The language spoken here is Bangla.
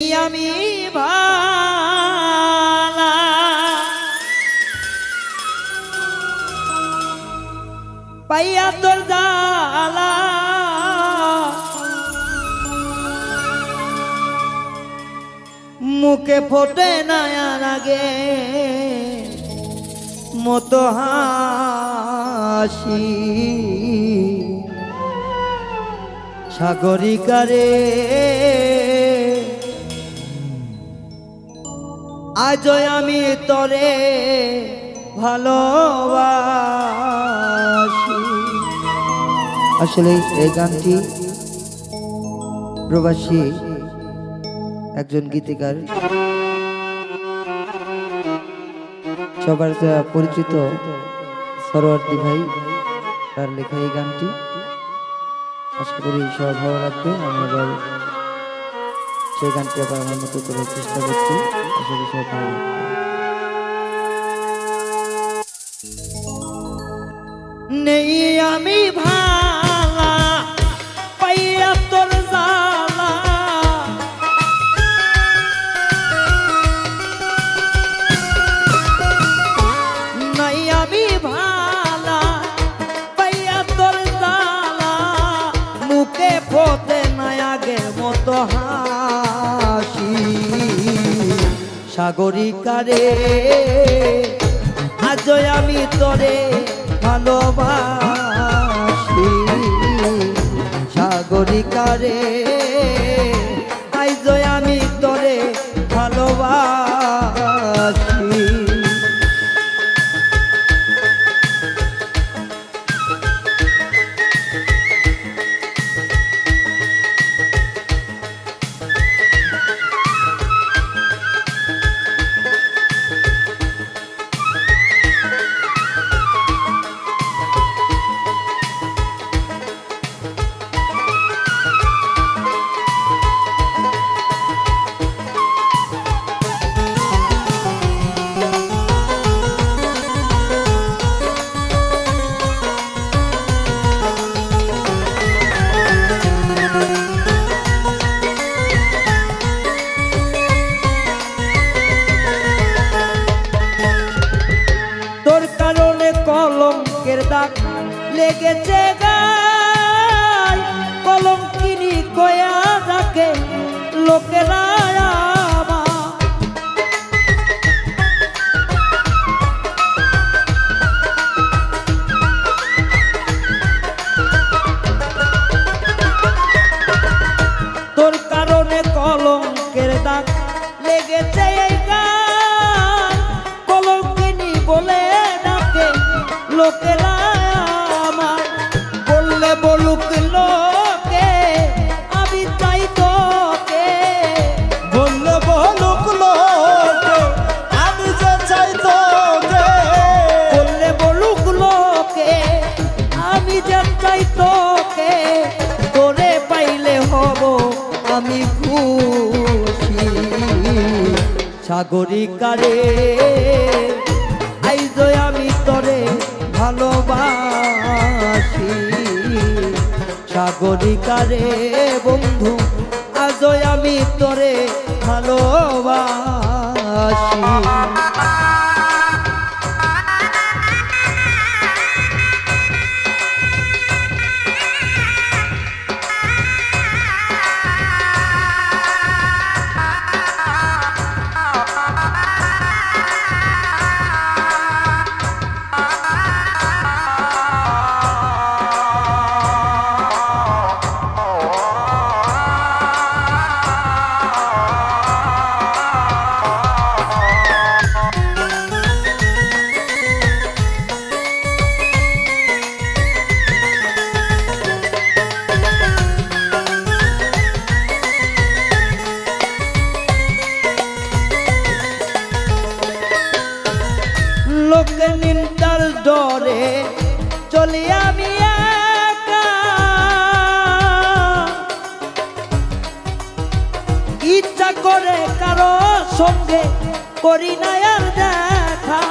আমি ভালা পাইয়া তোর জালা মুখে ফোটে না লাগে মতো হাসি। সাগরিকারে আজ আমি তরে ভালোবাসি। আসলে এই গানটি প্রবাসী একজন গীতিকার, সবার পরিচিত সরোয়ার্দি ভাই, তার লেখা এই গানটি। আশা করি সবার ভালো লাগবে। আমি এবার সেই গানটি আবার আমার মতো করার চেষ্টা করছি। আশা করি সবার ভালো নেই আমি ভালা, পাইয়া তোর জালা নাই আমি ভালা, পাইয়া তোর জালা মুখে নাই মতো হাসি সাগরিকারে আজ আমি তরে ভালোবাসি। সাগরিকারে লেগেছে গায় কলম কিনি কয়া রাখে লোকেরা বলুক লোকে, আমি চাই তোকে। বললে বলুক লোকে, আমি যে চাই তোকে। বললে বলুক লোকে, আমি যে চাই তোকে। তোরে পাইলে হব আমি খুশি। সাগরিকারে, আইজ আমি সাগরিকারে বন্ধু আজ আমি তোরে ভালোবাসি। লোক নিন্দার ডরে চলি আমি ইচ্ছা করে কারও সঙ্গে করি না আর দেখা।